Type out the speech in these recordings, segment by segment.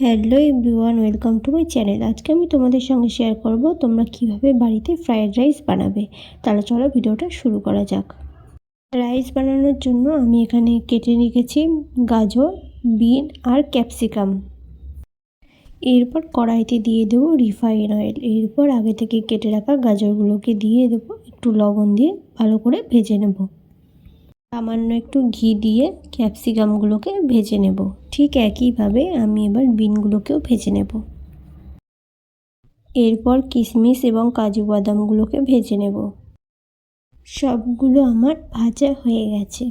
Hello everyone, welcome to my channel. আজকে আমি তোমাদের সঙ্গে শেয়ার করব তোমরা কীভাবে বাড়িতে ফ্রায়েড রাইস বানাবে। তাহলে চলো ভিডিওটা শুরু করা যাক। রাইস বানানোর জন্য আমি এখানে কেটে রেখেছি গাজর, বিন আর ক্যাপসিকাম। এরপর কড়াইতে দিয়ে দেবো রিফাইন অয়েল। এরপর আগে থেকে কেটে রাখা গাজরগুলোকে দিয়ে দেবো, একটু লবণ দিয়ে ভালো করে ভেজে নেব। সামান্য একটু ঘি দিয়ে ক্যাপসিকামগুলোকে ভেজে নেব। ঠিক একইভাবে আমি এবার বিনগুলোকেও ভেজে নেব। এরপর কিশমিশ এবং কাজু বাদামগুলোকে ভেজে নেব। সবগুলো আমার ভাজা হয়ে গেছে।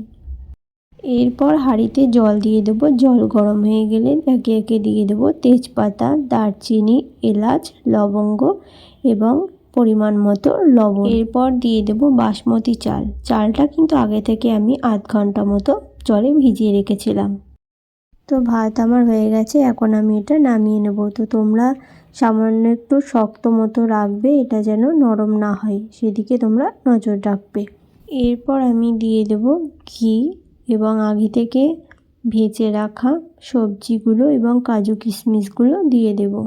এরপর হাঁড়িতে জল দিয়ে দেবো। জল গরম হয়ে গেলে একে একে দিয়ে দেবো তেজপাতা, দারচিনি, এলাচ, লবঙ্গ এবং পরিমাণ মতো লবণ। এরপর দিয়ে দেবো বাসমতি চাল। চালটা কিন্তু আগে থেকে আমি আধ ঘণ্টা মতো জলে ভিজিয়ে রেখেছিলাম। তো ভাত আমার হয়ে গেছে এখন আমি এটা নামিয়ে নেব। তো তোমরা সামান্য একটু শক্ত মতো রাখবে এটা যেন নরম না হয়। সেদিকে তোমরা নজর রাখবে। এরপর আমি দিয়ে দেব ঘি এবং আগে থেকে ভেজে রাখা সবজিগুলো এবং কাজু কিশমিশগুলো দিয়ে দেবো।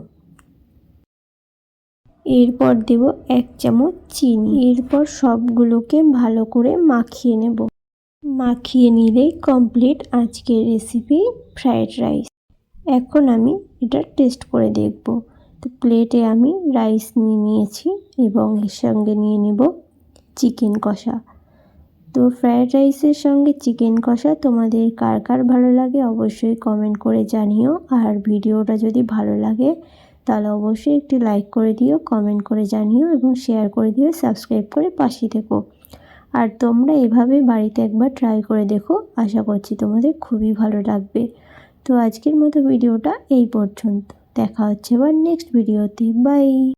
এরপর দেব এক চামচ চিনি। এরপর সবগুলোকে ভালো করে মাখিয়ে নেব। মাখিয়ে নিলেই কমপ্লিট আজকের রেসিপি ফ্রায়েড রাইস এখন আমি এটা টেস্ট করে দেখব। তো প্লেটে আমি রাইস নিয়ে নিয়েছি এবং এর সঙ্গে নিয়ে নেব চিকেন কষা। তো ফ্রায়েড রাইসের সঙ্গে চিকেন কষা তোমাদের কার কার ভালো লাগে অবশ্যই কমেন্ট করে জানিও। আর ভিডিওটা যদি ভালো লাগে তাহলে অবশ্যই একটি লাইক করে দিও কমেন্ট করে জানিও এবং শেয়ার করে দিও সাবস্ক্রাইব করে পাশে থেকো। আর তোমরা এভাবে বাড়িতে একবার ট্রাই করে দেখো, আশা করছি তোমাদের খুবই ভালো লাগবে। তো আজকের মতো ভিডিওটা এই পর্যন্ত। দেখা হচ্ছে আবার নেক্সট ভিডিওতে বাই